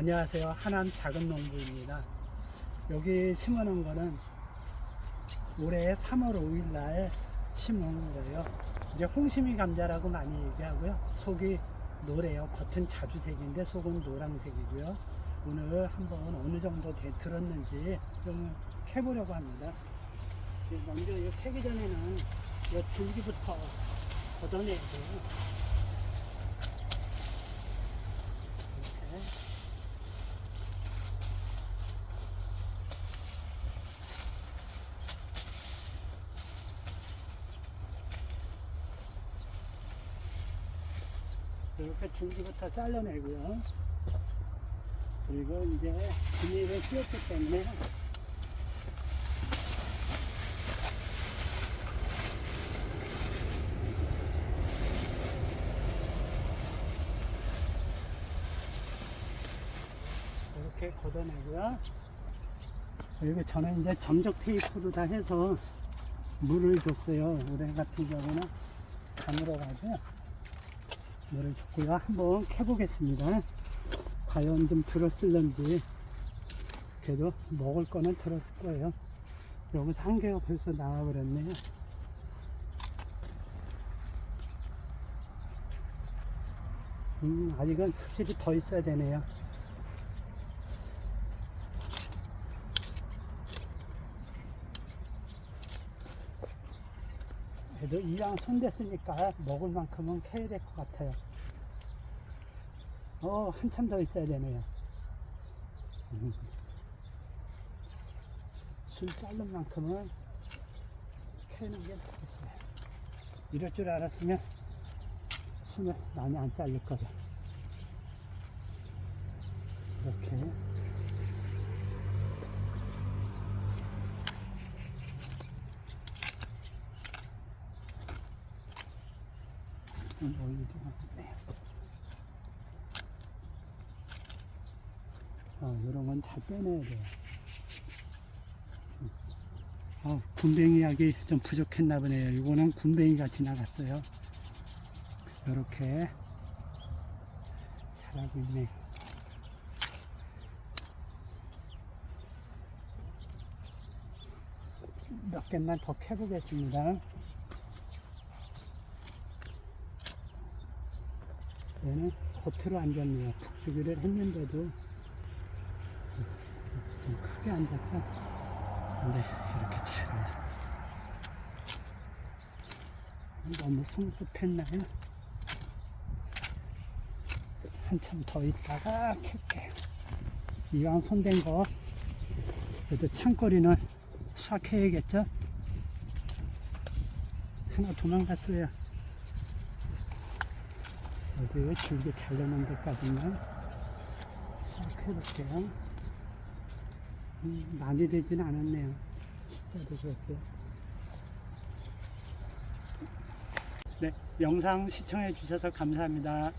안녕하세요. 하남 작은 농부입니다. 여기 심어놓은 거는 올해 3월 5일 날 심은 거예요. 이제 홍심이 감자라고 많이 얘기하고요. 속이 노래요. 겉은 자주색인데 속은 노란색이고요. 오늘 한번 어느 정도 돼 들었는지 좀 해보려고 합니다. 먼저 이 캐기 전에는 이 줄기부터 걷어내야 돼요. 이렇게. 이렇게 줄기부터 잘라내고요. 그리고 이제 비닐을 씌웠기 때문에 이렇게 걷어내고요. 그리고 저는 이제 점적 테이프로 다 해서 물을 줬어요. 올해 같은 경우는 감으로 가지고 물을 줬고요. 한번 캐보겠습니다. 과연 좀 들었을런지. 그래도 먹을 거는 들었을 거예요. 여기서 한 개가 벌써 나와버렸네요. 음, 아직은 확실히 더 있어야 되네요. 그래도 이왕 손댔으니까 먹을 만큼은 캐야 될 것 같아요. 어, 한참 더 있어야 되네요. 음. 술 자른 만큼은 캐는 게 좋겠어요. 이럴 줄 알았으면 숨을 많이 안 잘릴 거다. 이렇게. 어, 이런 건 잘 빼내야 돼요. 아, 군뱅이 약이 좀 부족했나 보네요. 이거는 군뱅이가 지나갔어요. 이렇게 잘하고 있네요. 몇 개만 더 캐보겠습니다. 얘는 겉으로 앉았네요. 북주기를 했는데도 좀 크게 앉았죠. 근데 이렇게 잘해요. 너무 성급했나요? 한참 더 있다가 캘게요. 이왕 손댄 거 그래도 창거리는 싹 해야겠죠? 하나 도망갔어요. 여기 줄기 잘라놓은 데까지만 싹 해볼게요. 음, 많이 되지는 않았네요. 숫자도 그렇고. 네, 영상 시청해 주셔서 감사합니다.